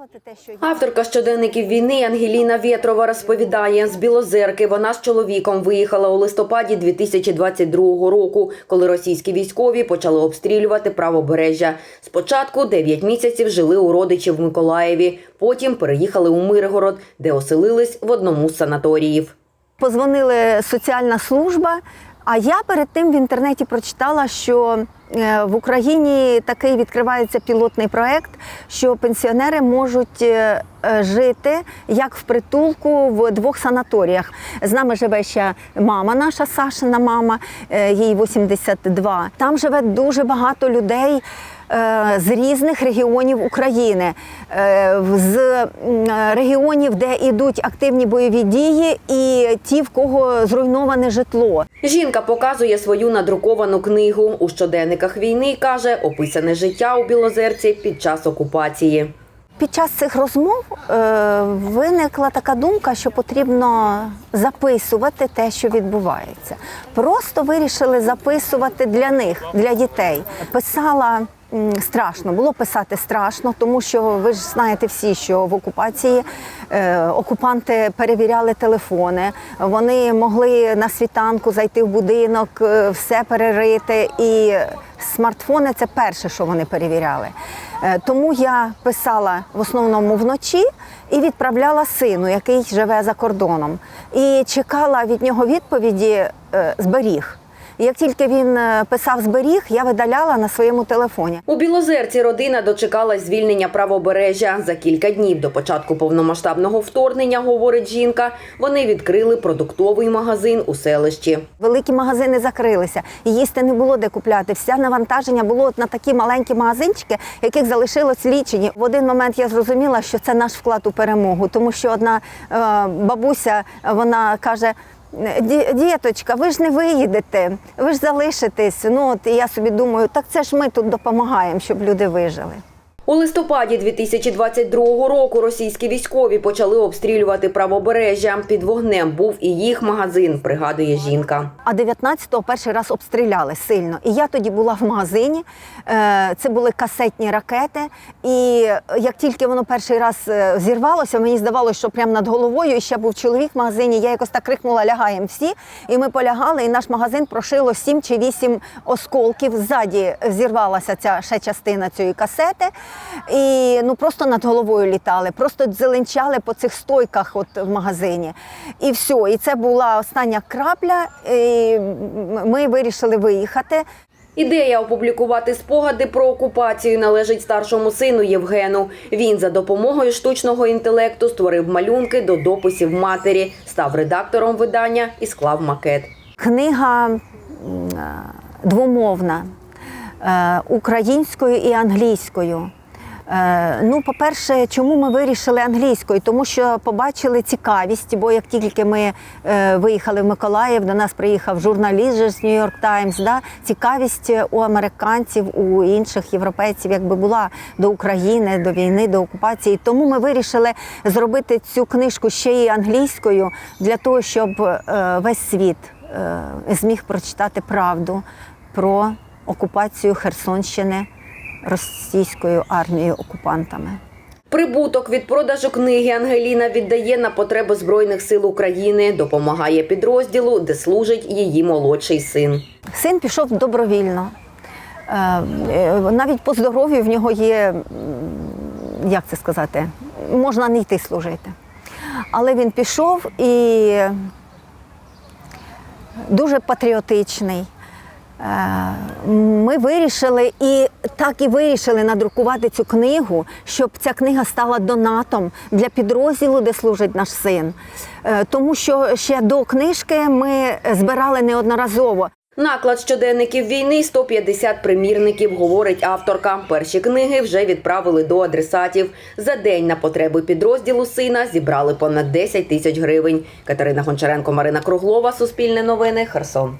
подякувати те, що Авторка щоденників війни Ангеліна Вєтрова розповідає, з Білозерки вона з чоловіком виїхала у листопаді 2022 року, коли російські військові почали обстрілювати правобережжя. Спочатку 9 місяців жили у родичів в Миколаєві, потім переїхали у Миргород, де оселились в одному з санаторіїв. Позвонили соціальна служба. А я перед тим в інтернеті прочитала, що е, в Україні такий відкривається пілотний проект, що пенсіонери можуть е, е, жити як в притулку в двох санаторіях. З нами живе ще мама, наша Сашина мама, їй 82. Там живе дуже багато людей. Е, З різних регіонів України, е, з регіонів, де йдуть активні бойові дії, і ті, в кого зруйноване житло. Жінка показує свою надруковану книгу у щоденниках війни. каже, описане життя у Білозерці під час окупації. Під час цих розмов е, виникла така думка, що потрібно записувати те, що відбувається. Просто вирішили записувати для них, для дітей. Писала. Страшно було писати страшно, тому що ви ж знаєте всі, що в окупації е, окупанти перевіряли телефони. Вони могли на світанку зайти в будинок, е, все перерити. І смартфони це перше, що вони перевіряли. Е, Тому я писала в основному вночі і відправляла сину, який живе за кордоном. І чекала від нього відповіді е, зберіг. Як тільки він е, писав зберіг, я видаляла на своєму телефоні. У Білозерці родина дочекалась звільнення правобережжя. За кілька днів до початку повномасштабного вторгнення, говорить жінка, вони відкрили продуктовий магазин у селищі. Великі магазини закрилися, їсти не було де купляти. Все навантаження було на такі маленькі магазинчики, яких залишилось лічені. В один момент я зрозуміла, що це наш вклад у перемогу, тому що одна е, бабуся вона каже. «Ді- Діточка, ви ж не виїдете, ви ж залишитесь. Ну от і я собі думаю, так це ж ми тут допомагаємо, щоб люди вижили. У листопаді 2022 року російські військові почали обстрілювати правобережжя. Під вогнем був і їх магазин, пригадує жінка. А 19-го перший раз обстріляли сильно. І я тоді була в магазині. Е, Це були касетні ракети. І як тільки воно перший раз е, зірвалося, мені здавалося, що прямо над головою ще був чоловік в магазині. Я якось так крикнула Лягаємо всі. І ми полягали, і наш магазин прошило 7 чи 8 осколків. Ззаді зірвалася ця ще частина цієї касети. І ну просто над головою літали, просто дзеленчали по цих стойках от в магазині. І все. І це була остання крапля. І ми вирішили виїхати. Ідея опублікувати спогади про окупацію належить старшому сину Євгену. Він за допомогою штучного інтелекту створив малюнки до дописів матері, став редактором видання і склав макет. Книга е, двомовна е, українською і англійською. Е, Ну, по-перше, чому ми вирішили англійською? Тому що побачили цікавість, бо як тільки ми е, виїхали в Миколаїв, до нас приїхав журналіст з Нью-Йорк Таймс. Цікавість у американців, у інших європейців, якби була до України, до війни, до окупації. Тому ми вирішили зробити цю книжку ще й англійською для того, щоб е, весь світ е, зміг прочитати правду про окупацію Херсонщини російською армією окупантами. Прибуток від продажу книги Ангеліна віддає на потреби Збройних сил України, допомагає підрозділу, де служить її молодший син. Син пішов добровільно. Е, е, Навіть по здоров'ю в нього є, як це сказати, можна не йти служити. Але він пішов і дуже патріотичний. Ми вирішили і так і вирішили надрукувати цю книгу, щоб ця книга стала донатом для підрозділу, де служить наш син. Е, Тому що ще до книжки ми збирали неодноразово. Наклад щоденників війни 150 примірників, говорить авторка. Перші книги вже відправили до адресатів. За день на потреби підрозділу сина зібрали понад 10 тисяч гривень. Катерина Гончаренко, Марина Круглова, Суспільне новини, Херсон.